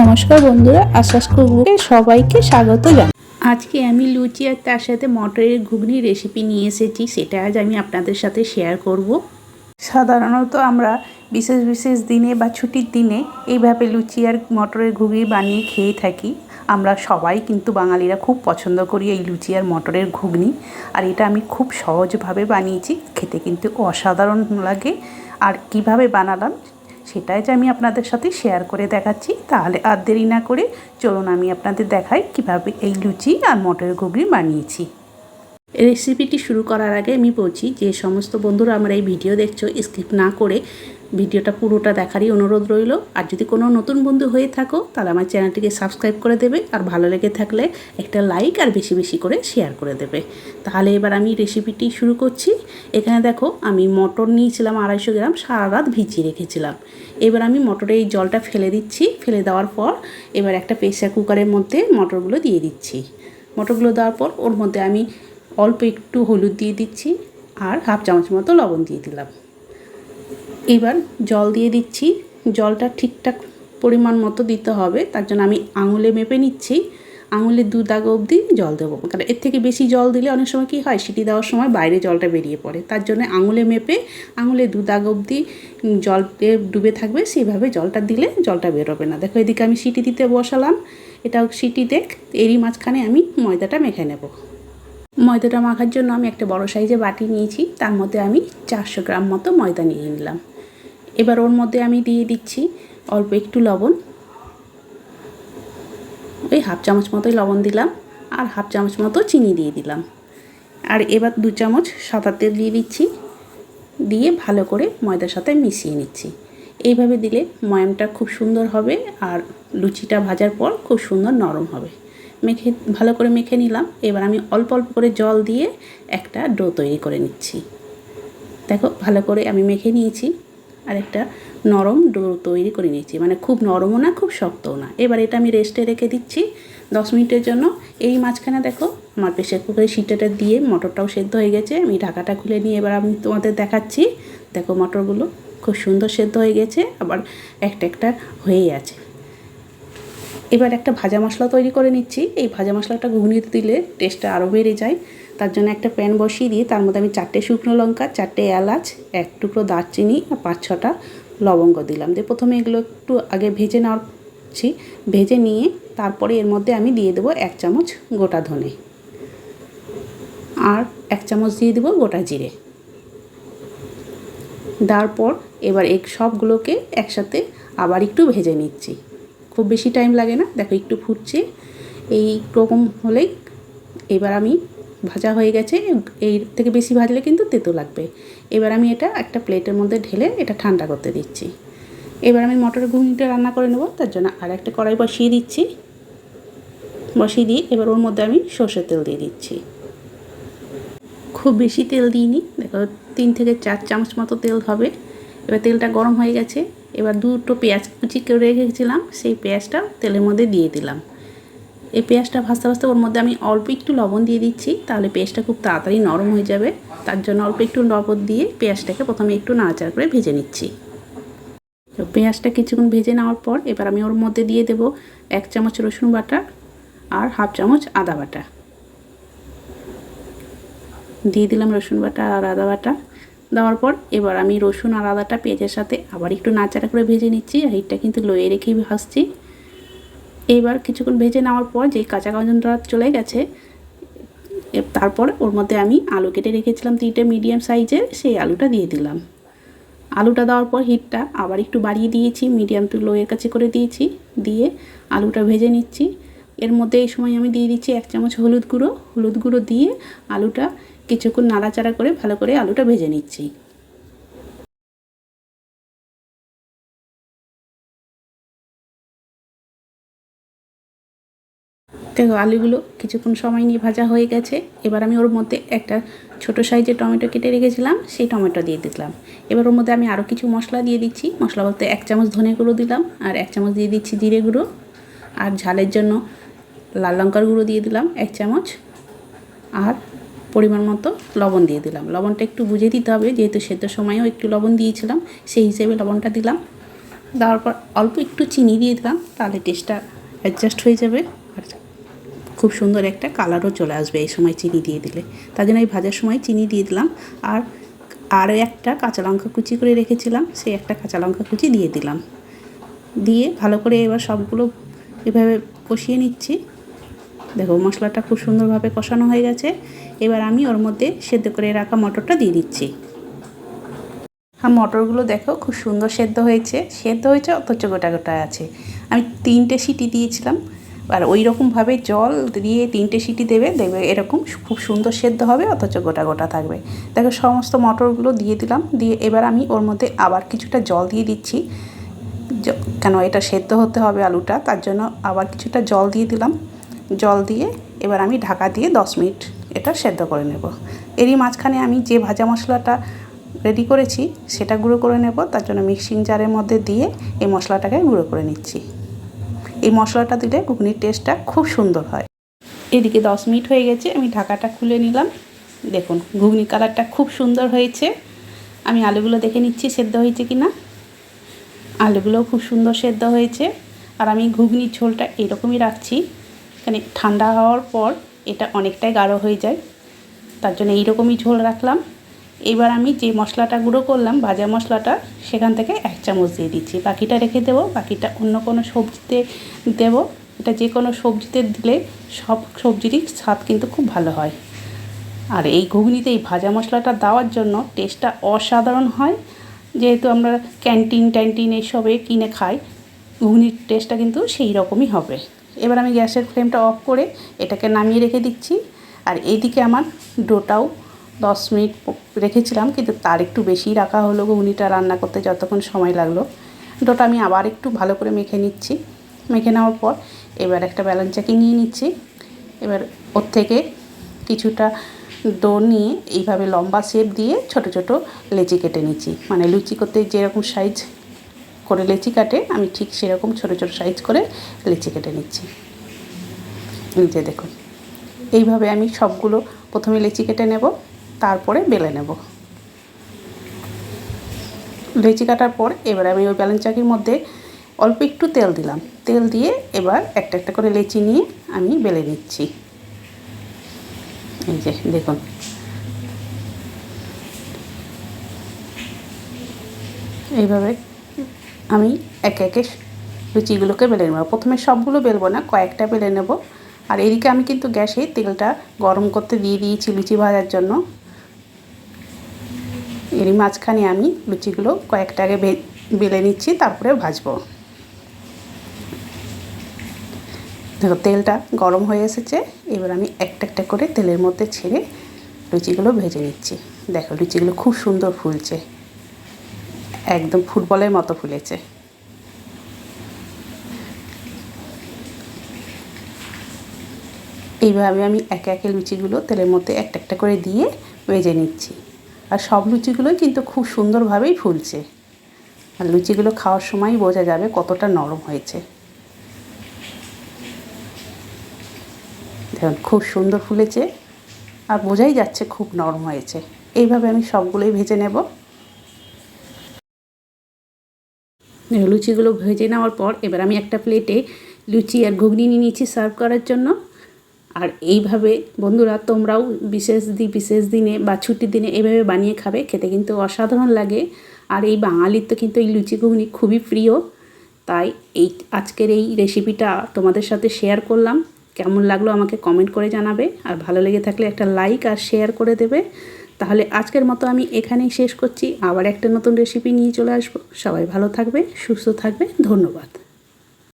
নমস্কার বন্ধুরা আশ্বাস কুকুরকে সবাইকে স্বাগত জানাই। আজকে আমি লুচি আর তার সাথে মটরের ঘুগনি রেসিপি নিয়ে এসেছি, সেটা আজ আমি আপনাদের সাথে শেয়ার করব। সাধারণত আমরা বিশেষ বিশেষ দিনে বা ছুটির দিনে এইভাবে লুচি আর মটরের ঘুগনি বানিয়ে খেয়ে থাকি। আমরা সবাই কিন্তু বাঙালিরা খুব পছন্দ করি এই লুচি আর মটরের ঘুগনি, আর এটা আমি খুব সহজভাবে বানিয়েছি, খেতে কিন্তু অসাধারণ লাগে। আর কীভাবে বানালাম সেটাই যে আমি আপনাদের সাথে শেয়ার করে দেখাচ্ছি, তাহলে আর দেরি না করে চলুন আমি আপনাদের দেখাই কীভাবে এই লুচি আর মটরের ঘুগনি বানিয়েছি। রেসিপিটি শুরু করার আগে আমি বলছি যে সমস্ত বন্ধুরা আমার এই ভিডিও দেখছ স্কিপ না করে ভিডিওটা পুরোটা দেখারই অনুরোধ রইল। আর যদি কোনো নতুন বন্ধু হয়ে থাকো, তাহলে আমার চ্যানেলটিকে সাবস্ক্রাইব করে দেবে। আর ভালো লেগে থাকলে একটা লাইক আর বেশি বেশি করে শেয়ার করে দেবে। তাহলে এবার আমি রেসিপিটি শুরু করছি। এখানে দেখো, আমি মটর নিয়েছিলাম আড়াইশো গ্রাম সারা রাত ভিজিয়ে রেখেছিলাম। এবার আমি মটরে এই জলটা ফেলে দিচ্ছি। ফেলে দেওয়ার পর এবার একটা প্রেসার কুকারের মধ্যে মটরগুলো দিয়ে দিচ্ছি। মটরগুলো দেওয়ার পর ওর মধ্যে আমি অল্প একটু হলুদ দিয়ে দিচ্ছি আর হাফ চামচ মতো লবণ দিয়ে দিলাম। এবার জল দিয়ে দিচ্ছি। জলটা ঠিকঠাক পরিমাণ মতো দিতে হবে। তার জন্য আমি আঙুলে মেপে নিচ্ছি। আঙুলের দু দাগ অবধি জল দেবো। কারণ এর থেকে বেশি জল দিলে অনেক সময় কী হয়, সিটি দেওয়ার সময় বাইরে জলটা বেরিয়ে পড়ে। তার জন্য আঙুলে মেপে আঙুলে দু দাগ অবধি জলতে ডুবে থাকবে, সেইভাবে জলটা দিলে জলটা বেরোবে না। দেখো, এদিকে আমি সিটি দিতে বসালাম। এটাও সিটি দেখ, এরই মাঝখানে আমি ময়দাটা মেখে নেব। ময়দাটা মাখার জন্য আমি একটা বড় সাইজে বাটি নিয়েছি। তার মধ্যে আমি চারশো গ্রাম মতো ময়দা নিয়ে নিলাম। এবার ওর মধ্যে আমি দিয়ে দিচ্ছি অল্প একটু লবণ। ওই হাফ চামচ মতোই লবণ দিলাম আর হাফ চামচ মতো চিনি দিয়ে দিলাম। আর এবার দু চামচ সাদা তেল দিয়ে দিচ্ছি। দিয়ে ভালো করে ময়দার সাথে মিশিয়ে নিচ্ছি। এইভাবে দিলে ময়ামটা খুব সুন্দর হবে আর লুচিটা ভাজার পর খুব সুন্দর নরম হবে। মেখে, ভালো করে মেখে নিলাম। এবার আমি অল্প অল্প করে জল দিয়ে একটা ডো তৈরি করে নিচ্ছি। দেখো, ভালো করে আমি মেখে নিয়েছি। আর একটা নরম ডো তৈরি করে নিয়েছি। মানে খুব নরমও না, খুব শক্তও না। এবার এটা আমি রেস্টে রেখে দিচ্ছি দশ মিনিটের জন্য। এই মাঝখানে দেখো আমার প্রেশার কুকারে সিটাটা দিয়ে মটরটাও সেদ্ধ হয়ে গেছে। আমি ঢাকাটা খুলে নিয়ে এবার আমি তোমাদের দেখাচ্ছি। দেখো মটরগুলো খুব সুন্দর সেদ্ধ হয়ে গেছে, আবার একটা একটা হয়েই আছে। এবার একটা ভাজা মশলা তৈরি করে নিচ্ছি। এই ভাজা মশলাটা ঘুগনিতে দিলে টেস্টটা আরও বেড়ে যায়। তার জন্য একটা প্যান বসিয়ে দিয়ে তার মধ্যে আমি চারটে শুকনো লঙ্কা, চারটে এলাচ, এক টুকরো দারচিনি আর পাঁচ ছটা লবঙ্গ দিলাম। দিয়ে প্রথমে এগুলো একটু আগে ভেজে নেওয়াচ্ছি। ভেজে নিয়ে তারপরে এর মধ্যে আমি দিয়ে দেবো এক চামচ গোটা ধনে। আর এক চামচ দিয়ে দেবো গোটা জিরে। দেওয়ার পর এবার এক সবগুলোকে একসাথে আবার একটু ভেজে নিচ্ছি। খুব বেশি টাইম লাগে না, দেখো একটু ফুটছে। এই রকম হলেই এবার আমি ভাজা হয়ে গেছে, এই থেকে বেশি ভাজলে কিন্তু তেতো লাগবে। এবার আমি এটা একটা প্লেটের মধ্যে ঢেলে এটা ঠান্ডা করতে দিচ্ছি। এবার আমি মটরের ঘুগনিটা রান্না করে নেব, তার জন্য আর একটা কড়াই বসিয়ে দিচ্ছি। বসিয়ে দিয়ে এবার ওর মধ্যে আমি সর্ষের তেল দিয়ে দিচ্ছি। খুব বেশি তেল দিইনি, দেখো তিন থেকে চার চামচ মতো তেল হবে। এবার তেলটা গরম হয়ে গেছে, এবার দুটো পেঁয়াজ কুচি করে রেখেছিলাম, সেই পেঁয়াজটা তেলের মধ্যে দিয়ে দিলাম। এই পেঁয়াজটা ভাজতে ভাজতে ওর মধ্যে আমি অল্প একটু লবণ দিয়ে দিচ্ছি, তাহলে পেঁয়াজটা খুব তাড়াতাড়ি নরম হয়ে যাবে। তার জন্য অল্প একটু লবণ দিয়ে পেঁয়াজটাকে প্রথমে একটু নাড়াচাড়া করে ভেজে নিচ্ছি। তো পেঁয়াজটা কিছুক্ষণ ভেজে নেওয়ার পর এবার আমি ওর মধ্যে দিয়ে দেব এক চামচ রসুন বাটা আর হাফ চামচ আদা বাটা। দিয়ে দিলাম রসুন বাটা আর আদা বাটা। দেওয়ার পর এবার আমি রসুন আর আদাটা পেঁয়াজের সাথে আবার একটু নাচাড়া করে ভেজে নিচ্ছি, আর এইটা কিন্তু লয়ে রেখেই ভাজছি। এবার কিছুক্ষণ ভেজে নেওয়ার পর যে কাঁচা গন্ধটা চলে গেছে তারপর ওর মধ্যে আমি আলু কেটে রেখেছিলাম তিনটে মিডিয়াম সাইজের সেই আলুটা দিয়ে দিলাম। আলুটা দেওয়ার পর হিটটা আবার একটু বাড়িয়ে দিয়েছি মিডিয়াম টু লোয়ের কাছে করে দিয়েছি, দিয়ে আলুটা ভেজে নিচ্ছি। এর মধ্যে এই সময় আমি দিয়ে দিচ্ছি এক চামচ হলুদ গুঁড়ো। হলুদ গুঁড়ো দিয়ে আলুটা কিছুক্ষণ নাড়াচাড়া করে ভালো করে আলুটা ভেজে নিচ্ছি। দেখো আলুগুলো কিছুক্ষণ সময় নিয়ে ভাজা হয়ে গেছে। এবার আমি ওর মধ্যে একটা ছোট সাইজের টমেটো কেটে রেখেছিলাম, সেই টমেটো দিয়ে দিলাম। এবার ওর মধ্যে আমি আরও কিছু মশলা দিয়ে দিচ্ছি। মশলা বলতে এক চামচ ধনে গুঁড়ো দিলাম আর এক চামচ দিয়ে দিচ্ছি জিরে গুঁড়ো। আর ঝালের জন্য লাল লঙ্কার গুঁড়ো দিয়ে দিলাম এক চামচ। আর পরিমাণ মতো লবণ দিয়ে দিলাম। লবণটা একটু বুঝে দিতে হবে, যেহেতু সেদ্ধ সময়ও একটু লবণ দিয়েছিলাম, সেই হিসেবে লবণটা দিলাম। দেওয়ার পর অল্প একটু চিনি দিয়ে দিলাম, তাহলে টেস্টটা অ্যাডজাস্ট হয়ে যাবে। খুব সুন্দর একটা কালারও চলে আসবে এই সময় চিনি দিয়ে দিলে। তার জন্য এই ভাজার সময় চিনি দিয়ে দিলাম আর আরও একটা কাঁচা লঙ্কা কুচি করে রেখেছিলাম, সেই একটা কাঁচা লঙ্কা কুচি দিয়ে দিলাম। দিয়ে ভালো করে এবার সবগুলো এভাবে কষিয়ে নিচ্ছি। দেখো মশলাটা খুব সুন্দরভাবে কষানো হয়ে গেছে। এবার আমি ওর মধ্যে সেদ্ধ করে রাখা মটরটা দিয়ে দিচ্ছি। আর মটরগুলো দেখো খুব সুন্দর সেদ্ধ হয়েছে। সেদ্ধ হয়েছে অথচ গোটা গোটা আছে। আমি তিনটে সিটি দিয়েছিলাম। আর ওই রকমভাবে জল দিয়ে তিনটে সিটি দেবে, দেখবে এরকম খুব সুন্দর সেদ্ধ হবে, অথচ গোটা গোটা থাকবে। দেখো সমস্ত মটরগুলো দিয়ে দিলাম, দিয়ে এবার আমি ওর মধ্যে আবার কিছুটা জল দিয়ে দিচ্ছি। কেন এটা সেদ্ধ হতে হবে আলুটা, তার জন্য আবার কিছুটা জল দিয়ে দিলাম। জল দিয়ে এবার আমি ঢাকা দিয়ে দশ মিনিট এটা সেদ্ধ করে নেব। এরই মাঝখানে আমি যে ভাজা মশলাটা রেডি করেছি, সেটা গুঁড়ো করে নেব, তার জন্য মিক্সিং জারের মধ্যে দিয়ে এই মশলাটাকে গুঁড়ো করে নিচ্ছি। এই মশলাটা দিলে ঘুগনির টেস্টটা খুব সুন্দর হয়। এদিকে দশ মিনিট হয়ে গেছে, আমি ঢাকাটা খুলে নিলাম। দেখুন ঘুগনি কালারটা খুব সুন্দর হয়েছে। আমি আলুগুলো দেখে নিচ্ছি, সেদ্ধ হয়েছে কি না আলুগুলোও খুব সুন্দর সেদ্ধ হয়েছে। আর আমি ঘুগনির ঝোলটা এরকমই রাখছি মানে ঠান্ডা হওয়ার পর এটা অনেকটাই গাঢ় হয়ে যায়। তার জন্য এইরকমই ঝোল রাখলাম। এবার আমি যে মশলাটা গুঁড়ো করলাম, ভাজা মশলাটা, সেখান থেকে এক চামচ দিয়ে দিচ্ছি। বাকিটা রেখে দেবো, বাকিটা অন্য কোনো সবজিতে দেবো। এটা যে কোনো সবজিতে দিলে সব সবজিরই স্বাদ কিন্তু খুব ভালো হয়। আর এই ঘুগনিতে এই ভাজা মশলাটা দেওয়ার জন্য টেস্টটা অসাধারণ হয়। যেহেতু আমরা ক্যান্টিন ট্যান্টিন এইসবে কিনে খাই, ঘুগনির টেস্টটা কিন্তু সেই রকমই হবে। এবার আমি গ্যাসের ফ্লেমটা অফ করে এটাকে নামিয়ে রেখে দিচ্ছি। আর এইদিকে আমার ডোটাও দশ মিনিট রেখেছিলাম, কিন্তু তার একটু বেশি রাখা হলো ঘুগনিটা রান্না করতে যতক্ষণ সময় লাগল। ডোটা আমি আবার একটু ভালো করে মেখে নিচ্ছি। মেখে নেওয়ার পর এবার একটা ব্যালেন্স চাকি নিয়ে নিচ্ছি। এবার ওর থেকে কিছুটা ডো নিয়ে এইভাবে লম্বা শেপ দিয়ে ছোট ছোট লেচি কেটে নিচ্ছি। মানে লুচি করতে যেরকম সাইজ করে লেচি কাটে, আমি ঠিক সেরকম ছোট ছোট সাইজ করে লেচি কেটে নিচ্ছি। যে দেখুন। এইভাবে আমি সবগুলো প্রথমে লেচি কেটে নেব। তারপরে বেলে নেব। লেচি কাটার পর এবার আমি ওই ব্যালেন্স চাকির মধ্যে অল্প একটু তেল দিলাম। তেল দিয়ে এবার একটা একটা করে লেচি নিয়ে আমি বেলে নিচ্ছি। এই যে, দেখুন। এইভাবে আমি একে একে লুচিগুলোকে বেলে নেব। প্রথমে সবগুলো বেলবো না, কয়েকটা বেলে নেব। আর এদিকে আমি কিন্তু গ্যাসে তেলটা গরম করতে দিয়ে দিয়েছি লুচি ভাজার জন্য। এরই মাঝখানে আমি লুচিগুলো কয়েকটা আগে বেলে নিচ্ছি তারপরে ভাজবো। দেখো, তেলটা গরম হয়ে এসেছে। এবার আমি একটা একটা করে তেলের মধ্যে ছেড়ে লুচিগুলো ভেজে নিচ্ছি। দেখো, লুচিগুলো খুব সুন্দর ফুলছে। একদম ফুটবলের মতো ফুলেছে। এইভাবে আমি একে একে লুচিগুলো তেলের মধ্যে একটা একটা করে দিয়ে ভেজে নিচ্ছি। আর সব লুচিগুলোই কিন্তু খুব সুন্দরভাবেই ফুলছে। আর লুচিগুলো খাওয়ার সময়ই বোঝা যাবে কতটা নরম হয়েছে। দেখুন, খুব সুন্দর ফুলেছে আর বোঝাই যাচ্ছে খুব নরম হয়েছে। এইভাবে আমি সবগুলোই ভেজে নেব। লুচিগুলো ভেজে নেওয়ার পর এবার আমি একটা প্লেটে লুচি আর ঘুগনি নিয়ে নিয়েছি সার্ভ করার জন্য। আর এইভাবে বন্ধুরা তোমরাও বিশেষ দি, বিশেষ দিনে বা ছুটির দিনে এইভাবে বানিয়ে খাবে, খেতে কিন্তু অসাধারণ লাগে। আর এই বাঙালির তো কিন্তু এই লুচি ঘুগনি খুবই প্রিয়। তাই এই আজকের এই রেসিপিটা তোমাদের সাথে শেয়ার করলাম। কেমন লাগল আমাকে কমেন্ট করে জানাবে। আর ভালো লেগে থাকলে একটা লাইক আর শেয়ার করে দেবে। তাহলে আজকের মতো আমি এখানেই শেষ করছি। আবার একটা নতুন রেসিপি নিয়ে চলে আসব। সবাই ভালো থাকবে, সুস্থ থাকবে। ধন্যবাদ।